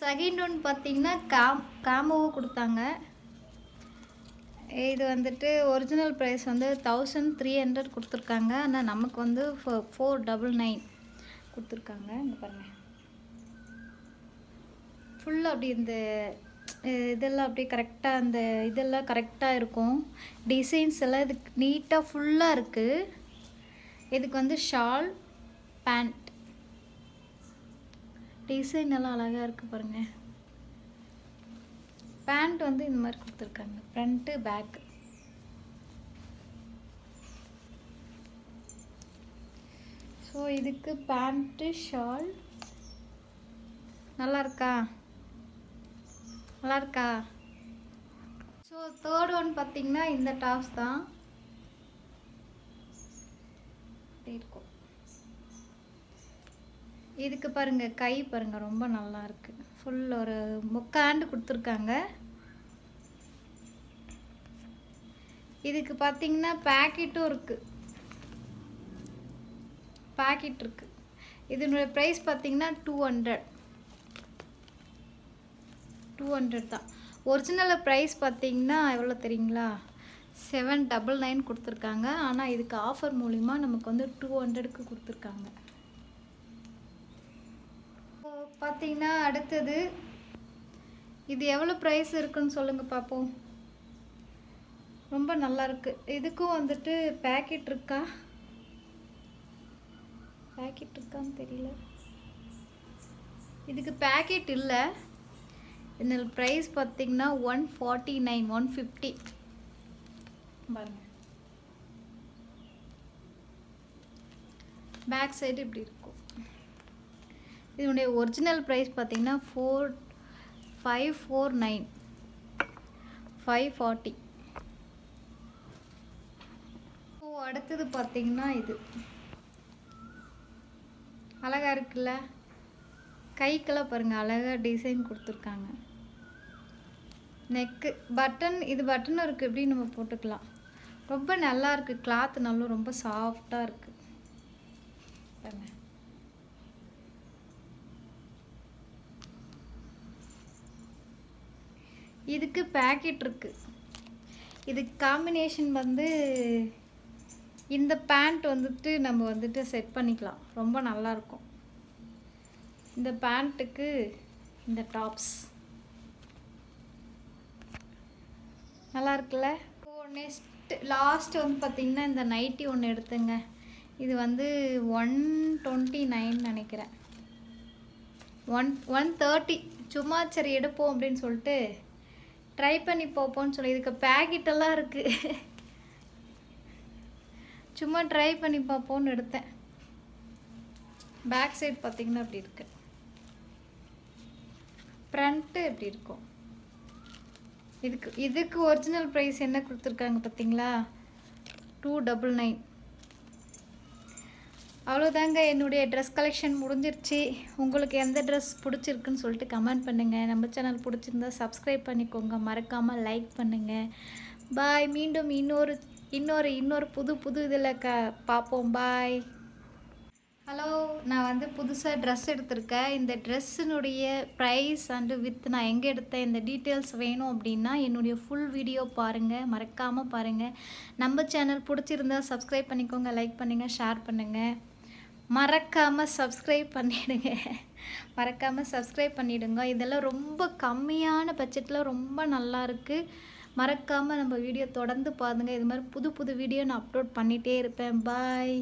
Second one பார்த்தீங்கன்னா காம் காம்போவும் கொடுத்தாங்க. இது வந்துட்டு ஒரிஜினல் ப்ரைஸ் வந்து தௌசண்ட் த்ரீ ஹண்ட்ரட் கொடுத்துருக்காங்க. ஆனால் நமக்கு வந்து ஃபோ ஃபோர் டபுள் நைன் கொடுத்துருக்காங்க. இங்கே பாருங்கள் ஃபுல்லாக அப்படி இந்த இதெல்லாம் அப்படியே கரெக்டாக அந்த இதெல்லாம் கரெக்டாக இருக்கும். டிசைன்ஸ் எல்லாம் இதுக்கு நீட்டாக ஃபுல்லாக இருக்குது இதுக்கு வந்து ஷால் பேண்ட் டிசைன் எல்லாம் அழகாக இருக்குது பாருங்கள் பேண்ட் வந்து இந்த மாதிரி கொடுத்துருக்காங்க. ஃப்ரண்ட்டு பேக்கு ஸோ இதுக்கு பேண்ட்டு ஷால் நல்லா இருக்கா? நல்லா இருக்கா? ஸோ தேர்ட் ஒன் பார்த்தீங்கன்னா இந்த டாப்ஸ் தான். இருக்கும். இதுக்கு பாருங்க கை பாருங்க ரொம்ப நல்லா இருக்கு. ஃபுல் ஒரு முக்காண்டு கொடுத்துருக்காங்க. இதுக்கு பார்த்தீங்கன்னா பேக்கெட்டும் இருக்கு. பேக்கெட் இருக்கு. இதனுடைய ப்ரைஸ் பார்த்தீங்கன்னா டூ ஹண்ட்ரட் டூ ஹண்ட்ரட் தான். ஒரிஜினல் ப்ரைஸ் பார்த்தீங்கன்னா எவ்வளோ தெரியுங்களா? செவன் டபுள் நைன் கொடுத்துருக்காங்க. ஆனால் இதுக்கு ஆஃபர் மூலிமா நமக்கு வந்து டூ ஹண்ட்ரடுக்கு கொடுத்துருக்காங்க. பார்த்தீங்கன்னா அடுத்தது இது எவ்வளோ ப்ரைஸ் இருக்குன்னு சொல்லுங்கள் பார்ப்போம் ரொம்ப நல்லா இருக்குது இதுக்கும் வந்துட்டு பேக்கெட் இருக்கா? பேக்கெட் இருக்கான்னு தெரியல. இதுக்கு பேக்கெட் இல்லை. இதில் ப்ரைஸ் பார்த்தீங்கன்னா one forty nine one fifty பாருங்கள் பேக் சைடு இப்படி இருக்கு. இதனுடைய ஒரிஜினல் ப்ரைஸ் பார்த்திங்கன்னா four five four nine five forty so அடுத்தது பார்த்திங்கன்னா இது. அழகாக இருக்குல்ல? கைக்கெல்லாம் பாருங்கள் அழகாக டிசைன் கொடுத்துருக்காங்க. நெக்கு பட்டன் இது பட்டனும் இருக்குது எப்படி நம்ம போட்டுக்கலாம். ரொம்ப நல்லா இருக்குது கிளாத் நல்லா ரொம்ப சாஃப்டாக இருக்குது இதுக்கு பேக்கெட் இருக்கு. இதுக்கு காம்பினேஷன் வந்து இந்த பேண்ட் வந்துட்டு நம்ம வந்துட்டு செட் பண்ணிக்கலாம். ரொம்ப நல்லா இருக்கும். இந்த பேண்ட்டுக்கு இந்த டாப்ஸ் நல்லா இருக்குல்ல? ஓ நெக்ஸ்ட் லாஸ்ட் வந்து பார்த்திங்கன்னா இந்த நைட்டி ஒன்று எடுத்துங்க. இது வந்து ஒன் டுவெண்ட்டி நைன் நினைக்கிறேன். ஒன் ஒன் தேர்ட்டி சும்மா சரி எடுப்போம் அப்படின்னு சொல்லிட்டு ட்ரை பண்ணி பார்ப்போம்னு சொல்லி. இதுக்கு பேக்கெட்டெல்லாம் இருக்குது சும்மா ட்ரை பண்ணி பார்ப்போம்னு எடுத்தேன். பேக் சைட் பார்த்திங்கன்னா அப்படி இருக்கு. ஃப்ரண்ட்டு எப்படி இருக்கும்? இதுக்கு இதுக்கு ஒரிஜினல் ப்ரைஸ் என்ன கொடுத்துருக்காங்க பார்த்தீங்களா டூ டபுள் நைன் அவ்வளோதாங்க என்னுடைய ட்ரெஸ் கலெக்ஷன் முடிஞ்சிருச்சு. உங்களுக்கு எந்த ட்ரெஸ் பிடிச்சிருக்குன்னு சொல்லிட்டு கமெண்ட் பண்ணுங்கள் நம்ம சேனல் பிடிச்சிருந்தா சப்ஸ்கிரைப் பண்ணிக்கோங்க. மறக்காமல் லைக் பண்ணுங்கள் பாய் மீண்டும் இன்னொரு இன்னொரு இன்னொரு புது புது இதில் க பார்ப்போம். பாய் ஹலோ நான் வந்து புதுசாக ட்ரெஸ் எடுத்திருக்கேன். இந்த ட்ரெஸ்ஸினுடைய ப்ரைஸ் அண்டு வித் நான் எங்கே எடுத்தேன்? இந்த டீட்டெயில்ஸ் வேணும் அப்படின்னா என்னுடைய ஃபுல் வீடியோ பாருங்கள் மறக்காமல் பாருங்கள் நம்ம சேனல் பிடிச்சிருந்தா சப்ஸ்கிரைப் பண்ணிக்கோங்க. லைக் பண்ணுங்கள் ஷேர் பண்ணுங்கள் மறக்காமல் சப்ஸ்கிரைப் பண்ணிவிடுங்க மறக்காமல் சப்ஸ்கிரைப் பண்ணிவிடுங்க இதெல்லாம் ரொம்ப கம்மியான பட்ஜெட்டில் ரொம்ப நல்லாயிருக்கு மறக்காமல் நம்ம வீடியோ தொடர்ந்து பாருங்க. இது மாதிரி புது புது வீடியோ நான் அப்லோட் பண்ணிகிட்டே இருப்பேன். பாய்